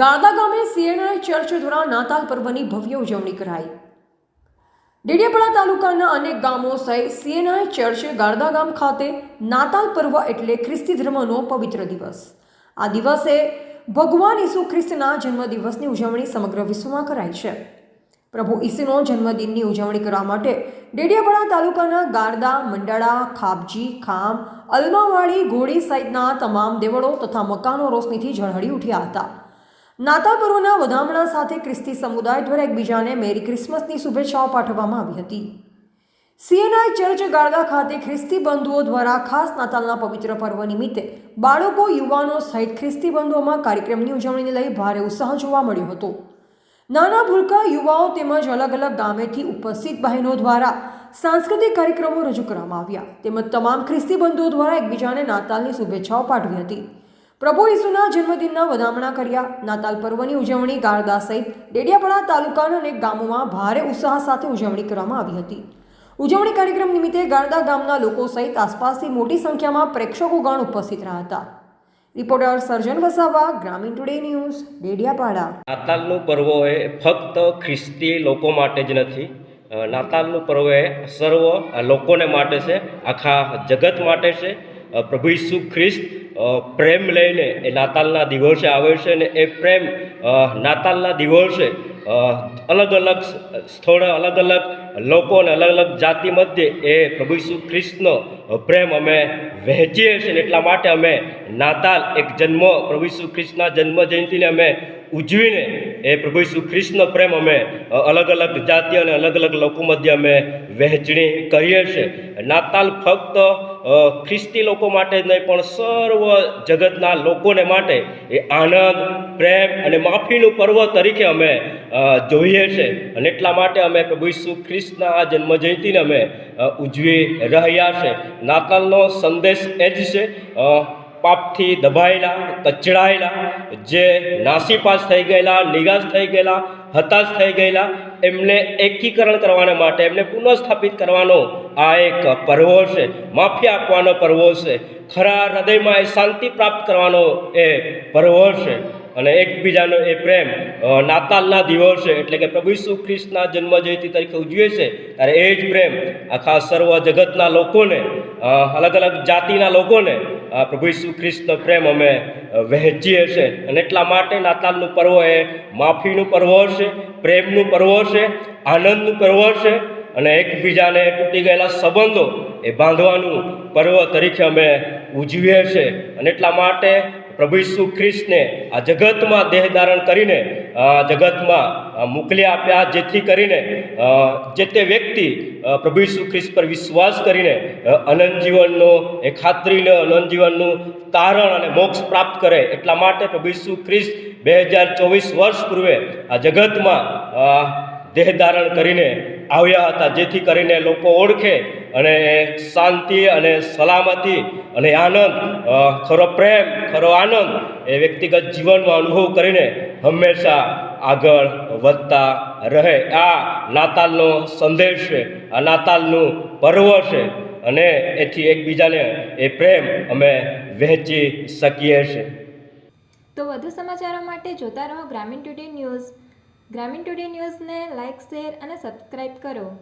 ગાળદા ગામે CNI church દ્વારા નાતાલ પર્વની ભવ્ય ઉજવણી કરાઈ. ડેડિયાપાડા તાલુકાના અનેક ગામો સહિત સીએનઆઈ ચર્ચ ગાળદા ગામ ખાતે નાતાલ પર્વ એટલે ખ્રિસ્તી ધર્મનો પવિત્ર દિવસ. આ દિવસે ભગવાન ઈસુ ખ્રિસ્તના જન્મદિવસની ઉજવણી સમગ્ર વિશ્વમાં કરાય છે. પ્રભુ ઈસુનો જન્મદિનની ઉજવણી કરવા માટે ડેડિયાપાડા તાલુકાના ગારદા મંડાળા, ખાબજી, ખામ અલમાવાડી ઘોડી સહિતના તમામ દેવળો તથા મકાનો રોશનીથી ઝળહળી ઉઠ્યા હતા. નાતાલ વધામણા સાથે ખ્રિસ્તી સમુદાય દ્વારા એકબીજાને મેરી ક્રિસમસની શુભેચ્છાઓ પાઠવવામાં આવી હતી. સીએનઆઈ ચર્ચ ગાળદા ખાતે ખ્રિસ્તી બંધુઓ દ્વારા ખાસ નાતાલના પવિત્ર પર્વ નિમિત્તે બાળકો, યુવાનો સહિત ખ્રિસ્તી બંધુઓમાં કાર્યક્રમની ઉજવણીને લઈ ભારે ઉત્સાહ જોવા મળ્યો હતો. નાના ભૂલકા યુવાઓ તેમજ અલગ અલગ ગામેથી ઉપસ્થિત બહેનો દ્વારા સાંસ્કૃતિક કાર્યક્રમો રજૂ કરવામાં આવ્યા. તેમજ તમામ ખ્રિસ્તી બંધુઓ દ્વારા એકબીજાને નાતાલની શુભેચ્છાઓ પાઠવી હતી. પ્રભુ ઈસુના જન્મદિનના વધામણા કર્યા. નાતાલ પર્વની ઉજવણી ગારદા સહિત ડેડિયાપાડા તાલુકાના અનેક ગામોમાં ભારે ઉત્સાહ સાથે ઉજવણી કરવામાં આવી હતી. ઉજવણી કાર્યક્રમ નિમિત્તે ગારદા ગામના લોકો સહિત આસપાસથી મોટી સંખ્યામાં પ્રેક્ષકો ગણ ઉપસ્થિત રહ્યા હતા. રિપોર્ટર સર્જન વસાવા, ગ્રામીણ ટુડે ન્યૂઝ, ડેડિયાપાડા. નાતાલનું પર્વ એ ફક્ત ખ્રિસ્તી લોકો માટે જ નથી નાતાલનું પર્વ એ સર્વ લોકોને માટે છે, આખા જગત માટે છે પ્રભુ ઈસુ ખ્રિસ્ત પ્રેમ લઈને એ નાતાલના દિવસે આવે છે અને એ પ્રેમ નાતાલના દિવસે અલગ અલગ સ્થળે અલગ અલગ લોકો અને અલગ અલગ જાતિ મધ્યે એ પ્રભુ ઈસુ ખ્રિસ્તનો પ્રેમ અમે વહેંચીએ છીએ એટલા માટે અમે નાતાલ એક જન્મ, પ્રભુ ઈસુ ખ્રિસ્તના જન્મ જયંતિને અમે ઉજવીને એ પ્રભુ ઈસુ ખ્રિસ્તનો પ્રેમ અમે અલગ અલગ જાતિ અને અલગ અલગ લોકો મધ્ય અમે વહેંચણી કરીએ છીએ. નાતાલ ફક્ત ખ્રિસ્તી લોકો માટે જ નહીં, પણ સર્વ જગતના લોકોને માટે એ આનંદ, પ્રેમ અને માફીનું પર્વ તરીકે અમે જોઈએ છે. અને એટલા માટે અમે પ્રભુ ઈસુ ખ્રિસ્તના આ જન્મ જયંતિને અમે ઉજવી રહ્યા છે. નાતાલનો સંદેશ એ જ છે પાપથી દબાયેલા, કચડાયેલા, જે નાસીપાસ થઈ ગયેલા, નિરાશ થઈ ગયેલા, હતાશ થઈ ગયેલા એમને એકીકરણ કરવાના માટે, એમને પુનઃસ્થાપિત કરવાનો આ એક પર્વ છે. માફી આપવાનો પર્વ છે. ખરા હૃદયમાં એ શાંતિ પ્રાપ્ત કરવાનો એ પર્વ છે. અને એકબીજાનો એ પ્રેમ નાતાલના દિવસે એટલે કે પ્રભુ ઈસુ ખ્રિસ્તના જન્મજયંતિ તરીકે ઉજવે છે. ત્યારે એ જ પ્રેમ આખા સર્વ જગતના લોકોને અલગ અલગ જાતિના લોકોને આ પ્રભુ ઈસુ ખ્રિસ્ત પ્રેમ અમે વહેંચીએ છીએ અને એટલા માટે નાતાલનું પર્વ એ માફીનું પર્વ છે પ્રેમનું પર્વ છે આનંદનું પર્વ છે અને એકબીજાને તૂટી ગયેલા સંબંધો એ બાંધવાનું પર્વ તરીકે અમે ઉજવીએ છીએ અને એટલા માટે પ્રભુ ઈસુ ખ્રિસ્તને આ જગતમાં દેહ ધારણ કરીને જગતમાં મોકલી આપ્યા જેથી કરીને જે તે વ્યક્તિ પ્રભુ ઈસુ ખ્રિસ્ત પર વિશ્વાસ કરીને અનંત જીવનનો, એ ખાતરીને અનંત જીવનનું તારણ અને મોક્ષ પ્રાપ્ત કરે એટલા માટે પ્રભુ ઈસુ ખ્રિસ્ત બે હજાર ચોવીસ વર્ષ પૂર્વે આ જગતમાં દેહ ધારણ કરીને આવ્યા હતા જેથી કરીને લોકો ઓળખે અને શાંતિ અને સલામતી અને આનંદ ખરો પ્રેમ, ખરો આનંદ એ વ્યક્તિગત જીવનમાં અનુભવ કરીને હંમેશા આગળ વધતા રહે. આ નાતાલનો સંદેશ છે. આ નાતાલનું પર્વ છે. અને એથી એકબીજાને એ પ્રેમ અમે વહેંચી શકીએ છીએ. તો વધુ સમાચારો માટે જોતા રહો Gramin today news. Gramin today ન્યૂઝને લાઇક શેર અને સબસ્ક્રાઇબ કરો.